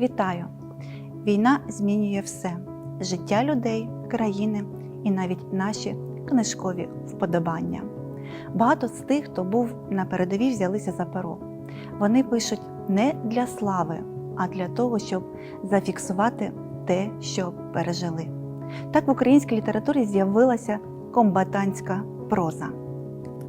Вітаю! Війна змінює все: життя людей, країни і навіть наші книжкові вподобання. Багато з тих, хто був на передовій, взялися за перо. Вони пишуть не для слави, а для того, щоб зафіксувати те, що пережили. Так в українській літературі з'явилася комбатантська проза.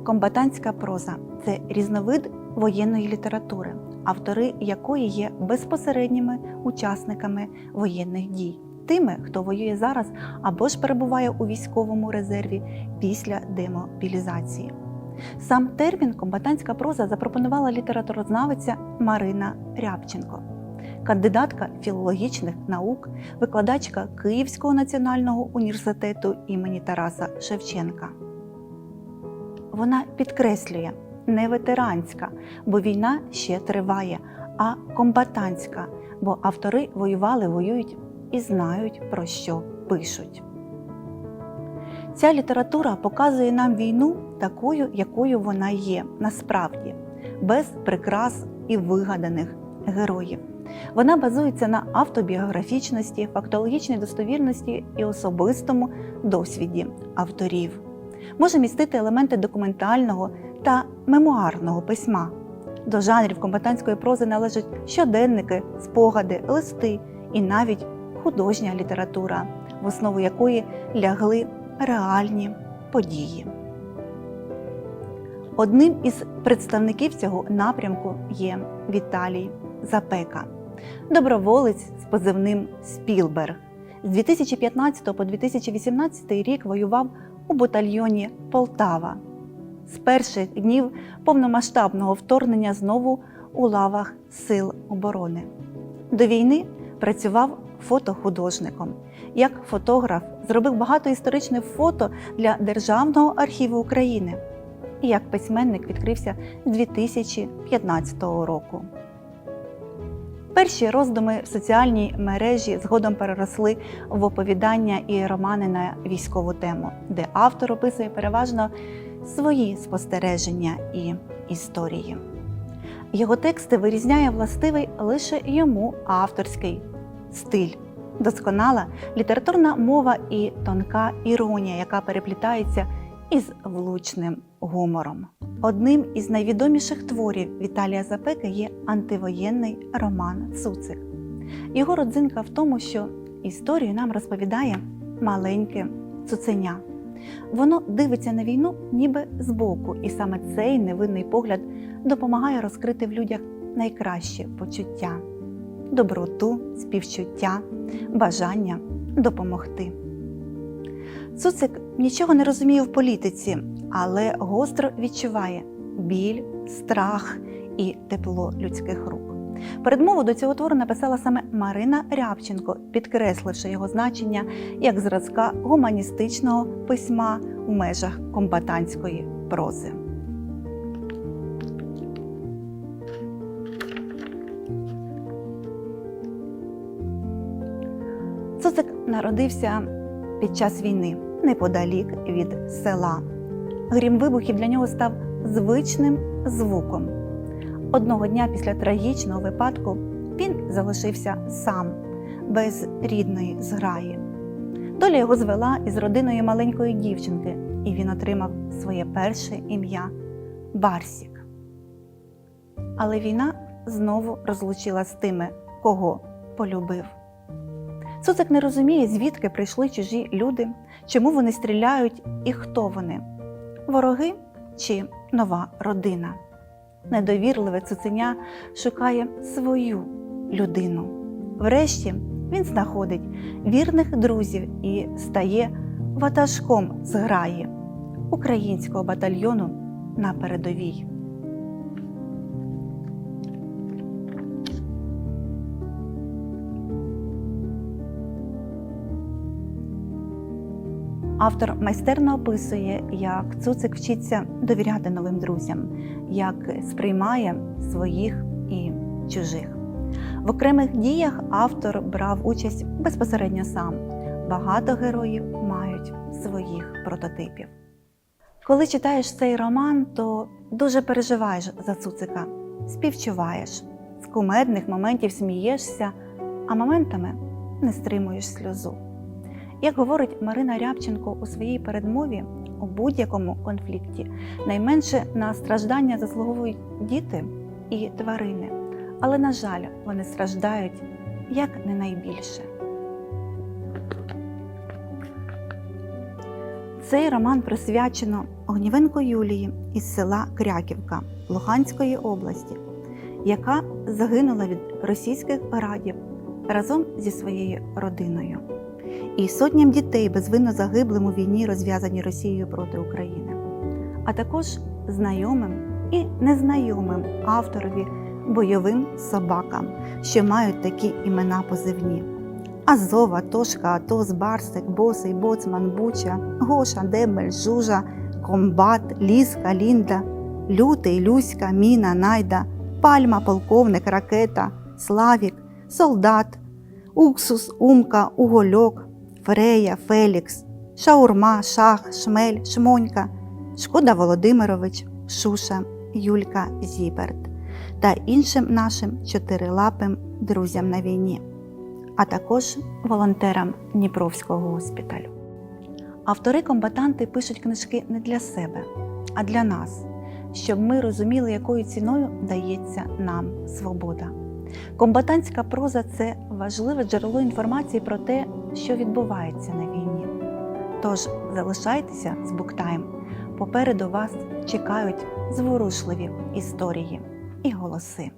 Комбатантська проза це різновид воєнної літератури, автори якої є безпосередніми учасниками воєнних дій, тими, хто воює зараз або ж перебуває у військовому резерві після демобілізації. Сам термін комбатантська проза запропонувала літературознавиця Марина Рябченко, кандидатка філологічних наук, викладачка Київського національного університету імені Тараса Шевченка. Вона підкреслює не ветеранська, бо війна ще триває, а комбатантська, бо автори воювали, воюють і знають, про що пишуть. Ця література показує нам війну такою, якою вона є насправді, без прикрас і вигаданих героїв. Вона базується на автобіографічності, фактологічній достовірності і особистому досвіді авторів. Може містити елементи документального та мемуарного письма. До жанрів комбатантської прози належать щоденники, спогади, листи і навіть художня література, в основу якої лягли реальні події. Одним із представників цього напрямку є Віталій Запека, доброволець з позивним Спілберг. З 2015 по 2018 рік воював у батальйоні Полтава. З перших днів повномасштабного вторгнення знову у лавах Сил оборони. До війни працював фотохудожником. Як фотограф зробив багато історичних фото для Державного архіву України. І як письменник відкрився з 2015 року. Перші роздуми в соціальній мережі згодом переросли в оповідання і романи на військову тему, де автор описує переважно свої спостереження і історії. Його тексти вирізняє властивий лише йому авторський стиль, досконала літературна мова і тонка іронія, яка переплітається із влучним гумором. Одним із найвідоміших творів Віталія Запеки є антивоєнний роман Цуцик. Його родзинка в тому, що історію нам розповідає маленьке цуценя. Воно дивиться на війну ніби збоку, і саме цей невинний погляд допомагає розкрити в людях найкраще почуття, доброту, співчуття, бажання допомогти. Цуцик нічого не розуміє в політиці, але гостро відчуває біль, страх і тепло людських рук. Передмову до цього твору написала саме Марина Рябченко, підкресливши його значення як зразка гуманістичного письма у межах комбатантської прози. Цуцик народився під час війни неподалік від села. Грім вибухів для нього став звичним звуком. Одного дня після трагічного випадку він залишився сам, без рідної зграї. Доля його звела із родиною маленької дівчинки, і він отримав своє перше ім'я Барсік. Але війна знову розлучила з тими, кого полюбив. Цуцик не розуміє, звідки прийшли чужі люди, чому вони стріляють і хто вони вороги чи нова родина. Недовірливе цуценя шукає свою людину. Врешті він знаходить вірних друзів і стає ватажком зграї українського батальйону на передовій. Автор майстерно описує, як цуцик вчиться довіряти новим друзям, як сприймає своїх і чужих. В окремих діях автор брав участь безпосередньо сам. Багато героїв мають своїх прототипів. Коли читаєш цей роман, то дуже переживаєш за цуцика, співчуваєш, з кумедних моментів смієшся, а моментами не стримуєш сльозу. Як говорить Марина Рябченко у своїй передмові, у будь-якому конфлікті найменше на страждання заслуговують діти і тварини, але, на жаль, вони страждають як не найбільше. Цей роман присвячено Огнівенко Юлії із села Кряківка Луганської області, яка загинула від російських парадів разом зі своєю родиною, і сотням дітей безвинно загиблим у війні, розв'язаній Росією проти України, а також знайомим і незнайомим авторові бойовим собакам, що мають такі імена позивні. Азова, Тошка, Атос, Барсик, Босий, Боцман, Буча, Гоша, Демель, Жужа, Комбат, Ліска, Лінда, Лютий, Люська, Міна, Найда, Пальма, Полковник, Ракета, Славік, Солдат, Уксус, Умка, Угольок, Фрея, Фелікс, Шаурма, Шах, Шмель, Шмонька, Шкода Володимирович, Шуша, Юлька, Зіберт та іншим нашим чотирилапим друзям на війні а також волонтерам Дніпровського госпіталю. Автори-комбатанти пишуть книжки не для себе, а для нас, щоб ми розуміли, якою ціною дається нам свобода. Комбатантська проза це важливе джерело інформації про те, що відбувається на війні. Тож залишайтеся з Буктайм. Попереду вас чекають зворушливі історії і голоси.